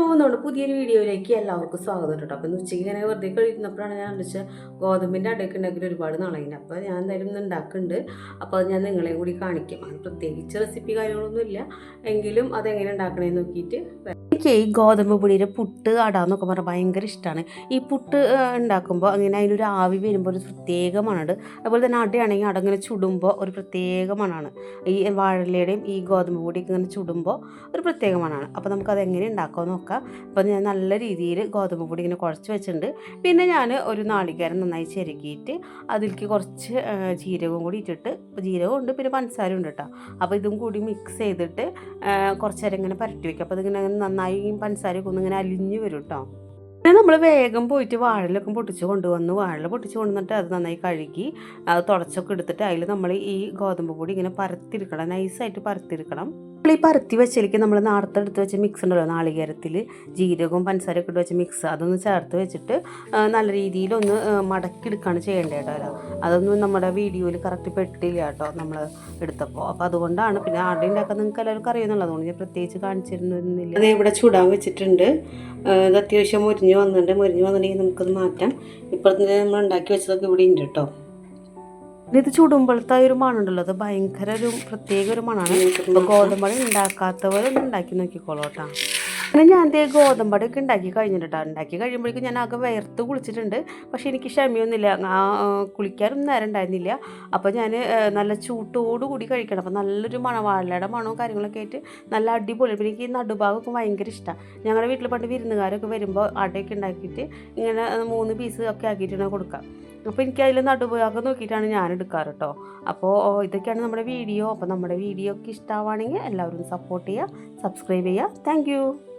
പോകുന്നുണ്ട് പുതിയൊരു വീഡിയോയിലേക്ക് എല്ലാവർക്കും സ്വാഗതം കേട്ടോ. അപ്പം ഇന്ന് ഉച്ചയ്ക്ക് ഇങ്ങനെ വെറുതെ കഴിക്കുന്നപ്പോഴാണ് ഞാൻ വിളിച്ചത് ഗോതമ്പിന്റെ അടയൊക്കെ ഉണ്ടാക്കിയിട്ട് ഒരുപാട് നാളായിന്. അപ്പോൾ ഞാൻ എന്തായാലും ഇന്ന് ഉണ്ടാക്കുന്നുണ്ട്. അപ്പോൾ അത് ഞാൻ നിങ്ങളെയും കൂടി കാണിക്കും. അത് പ്രത്യേകിച്ച് റെസിപ്പി കാര്യങ്ങളൊന്നുമില്ല എങ്കിലും അതെങ്ങനെ ഉണ്ടാക്കണേന്ന് നോക്കിയിട്ട്. എനിക്ക് ഈ ഗോതമ്പ് പൊടിയുടെ പുട്ട് അട എന്നൊക്കെ പറഞ്ഞാൽ ഭയങ്കര ഇഷ്ടമാണ് ഈ പുട്ട് ഉണ്ടാക്കുമ്പോൾ അങ്ങനെ അതിനൊരു ആവി വരുമ്പോൾ ഒരു പ്രത്യേക അതുപോലെ തന്നെ അടയാണെങ്കിൽ അട ഇങ്ങനെ ചുടുമ്പോൾ ഒരു പ്രത്യേക മണമാണ് ഈ വാഴലയുടെയും ഈ ഗോതമ്പ് പൊടിയൊക്കെ ഇങ്ങനെ ചുടുമ്പോൾ ഒരു പ്രത്യേക മണമാണ് അപ്പോൾ നമുക്കത് എങ്ങനെ ഉണ്ടാക്കാമെന്ന് നോക്കാം. അപ്പോൾ ഞാൻ നല്ല രീതിയിൽ ഗോതമ്പ് പൊടി ഇങ്ങനെ കുഴച്ച് വെച്ചിട്ടുണ്ട്. പിന്നെ ഞാൻ ഒരു നാളികേരം നന്നായി ചിരകിയിട്ട് അതിലേക്ക് കുറച്ച് ജീരകവും കൂടി ഇട്ടിട്ട് ജീരകം ഉണ്ട് പിന്നെ പഞ്ചസാര ഉണ്ട് കേട്ടോ അപ്പോൾ ഇതും കൂടി മിക്സ് ചെയ്തിട്ട് കുറച്ച് നേരം ഇങ്ങനെ പരട്ടി വയ്ക്കും അപ്പോൾ ഇതിങ്ങനെ നന്നായി പഞ്ചസാരയൊക്കെ ഒന്ന് ഇങ്ങനെ അലിഞ്ഞ് വരും കേട്ടോ പിന്നെ നമ്മൾ വേഗം പോയിട്ട് വാഴലൊക്കെ പൊട്ടിച്ച് കൊണ്ടുവന്ന്. വാഴല പൊട്ടിച്ച് കൊണ്ടുവന്നിട്ട് അത് നന്നായി കഴുകി അത് തുടച്ചൊക്കെ എടുത്തിട്ട് അതിൽ നമ്മൾ ഈ ഗോതമ്പ് പൊടി ഇങ്ങനെ പരത്തിരിക്കണം നൈസായിട്ട് പരത്തിയെടുക്കണം. ഈ പരത്തി വെച്ചിലേക്ക് നമ്മൾ നേരത്തെ എടുത്ത് വെച്ച മിക്സ് ഉണ്ടല്ലോ നാളികേരത്തിൽ ജീരകവും പഞ്ചസാരയൊക്കെ ഇട്ട് വെച്ച മിക്സ് അതൊന്ന് ചേർത്ത് വെച്ചിട്ട് നല്ല രീതിയിൽ ഒന്ന് മടക്കിയെടുക്കുകയാണ് ചെയ്യേണ്ടത് കേട്ടോ അതൊന്നും നമ്മുടെ വീഡിയോയിൽ കറക്റ്റ് പെട്ടില്ല കേട്ടോ നമ്മൾ എടുത്തപ്പോൾ അപ്പോൾ അതുകൊണ്ടാണ് പിന്നെ ആടെ ഉണ്ടാക്കാൻ നിങ്ങൾക്ക് എല്ലാവർക്കും അറിയുന്നുള്ളൂ അതുകൊണ്ട് ഞാൻ പ്രത്യേകിച്ച് കാണിച്ചിരുന്നില്ല. അത് ഇവിടെ ചൂടാൻ വെച്ചിട്ടുണ്ട്. ഇത് അത്യാവശ്യം മുരിഞ്ഞ് വന്നിട്ടുണ്ട്. മുരിഞ്ഞ് വന്നിട്ടുണ്ടെങ്കിൽ നമുക്കത് മാറ്റാം. ഇപ്പോഴത്തെ നമ്മൾ ഉണ്ടാക്കി വെച്ചതൊക്കെ ഇവിടെ ഉണ്ട് കേട്ടോ. ഇത് ചുടുമ്പോഴത്തെ ഒരു മണമുണ്ടല്ലോ. അത് ഭയങ്കര ഒരു പ്രത്യേക ഒരു മണമാണ് ഇപ്പോൾ ഗോതമ്പടി ഉണ്ടാക്കാത്തവരൊന്നും ഉണ്ടാക്കി നോക്കിക്കോളൂ കേട്ടോ പിന്നെ ഞാൻ ദേ ഗോതമ്പടിയൊക്കെ ഉണ്ടാക്കി കഴിഞ്ഞിട്ടാ ഉണ്ടാക്കി കഴിയുമ്പോഴേക്കും ഞാൻ ആകെ വയർത്ത് കുളിച്ചിട്ടുണ്ട്. പക്ഷെ എനിക്ക് ക്ഷമയൊന്നുമില്ല. കുളിക്കാനൊന്നും നേരം ഉണ്ടായിരുന്നില്ല. അപ്പോൾ ഞാൻ നല്ല ചൂട്ടോടു കൂടി കഴിക്കണം. അപ്പോൾ നല്ലൊരു മണം വാഴയുടെ മണവും കാര്യങ്ങളൊക്കെ ആയിട്ട് നല്ല അടിപൊളി. എനിക്ക് ഈ നടുഭാഗമൊക്കെ ഭയങ്കര ഇഷ്ടമാണ് ഞങ്ങളുടെ വീട്ടിൽ പണ്ട് വിരുന്നുകാരൊക്കെ വരുമ്പോൾ അടയൊക്കെ ഉണ്ടാക്കിയിട്ട് ഇങ്ങനെ മൂന്ന് പീസ് ഒക്കെ ആക്കിയിട്ടാണ് കൊടുക്കുക അപ്പോൾ എനിക്ക് അതിൽ നടുഭാഗം നോക്കിയിട്ടാണ് ഞാൻ എടുക്കാറ് കേട്ടോ അപ്പോൾ ഇതൊക്കെയാണ് നമ്മുടെ വീഡിയോ. അപ്പോൾ നമ്മുടെ വീഡിയോ ഒക്കെ ഇഷ്ടമാവുകയാണെങ്കിൽ എല്ലാവരും സപ്പോർട്ട് ചെയ്യുക സബ്സ്ക്രൈബ് ചെയ്യുക. താങ്ക്